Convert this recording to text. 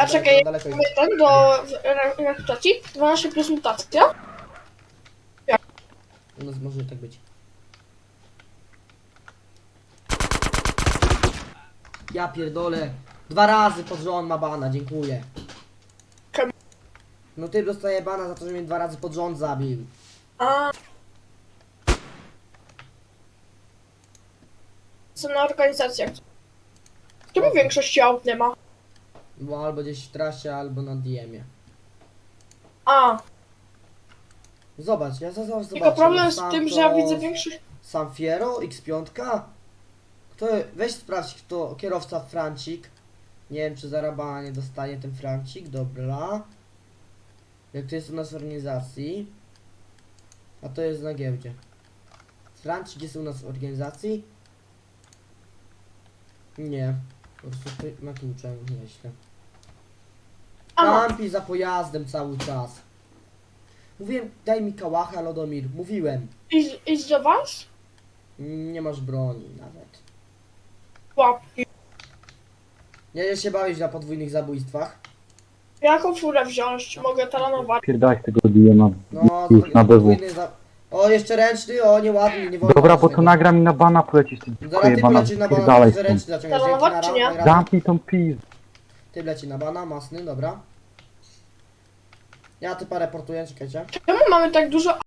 A czekaj, daleko mamy ten do re- rekrutacji. 12 plus mutacja. Nas może tak być. Ja pierdolę. Dwa razy pod rząd ma bana, dziękuję. Czemu? No ty dostaje bana za to, że mnie dwa razy pod rząd zabił. A. Co na organizacjach. Czemu większości aut nie ma? Bo albo gdzieś w trasie, albo na DM-ie. A, Zobacz, ja za- zaraz tylko zobaczę. problem bo z tym, że ja widzę większość... Sam Fiero, X5. Kto, weź sprawdź kto, kierowca Francik. Nie wiem czy zarabana nie dostanie ten Francik, dobra. Jak to jest u nas w organizacji. A to jest na giełdzie. Francik jest u nas w organizacji? Nie. Po prostu ty- na klucze, nieźle. A, Kampi za pojazdem cały czas. Mówiłem, daj mi kałacha, Lodomir. Mówiłem. idź, idź do was? Nie masz broni nawet. Łapki. Nie będziesz się bawić na podwójnych zabójstwach. Jaką furę wziąć? Mogę talanować. Pierdałeś tego DM-a. No, Już na BW. podwójny za... O, jeszcze ręczny, o, nieładnie, nie wolno. Dobra, bo to nagram i na bana polecisz tym Zaraz ty jebana. polecisz na bana, Pierdalaj ty stąd. ręczny zaciągniesz. Taranować, czy nie? Zamknij tą pizdę. Ty leci na bana, masny, dobra. Ja typa reportuję, czekajcie. Czemu mamy tak dużo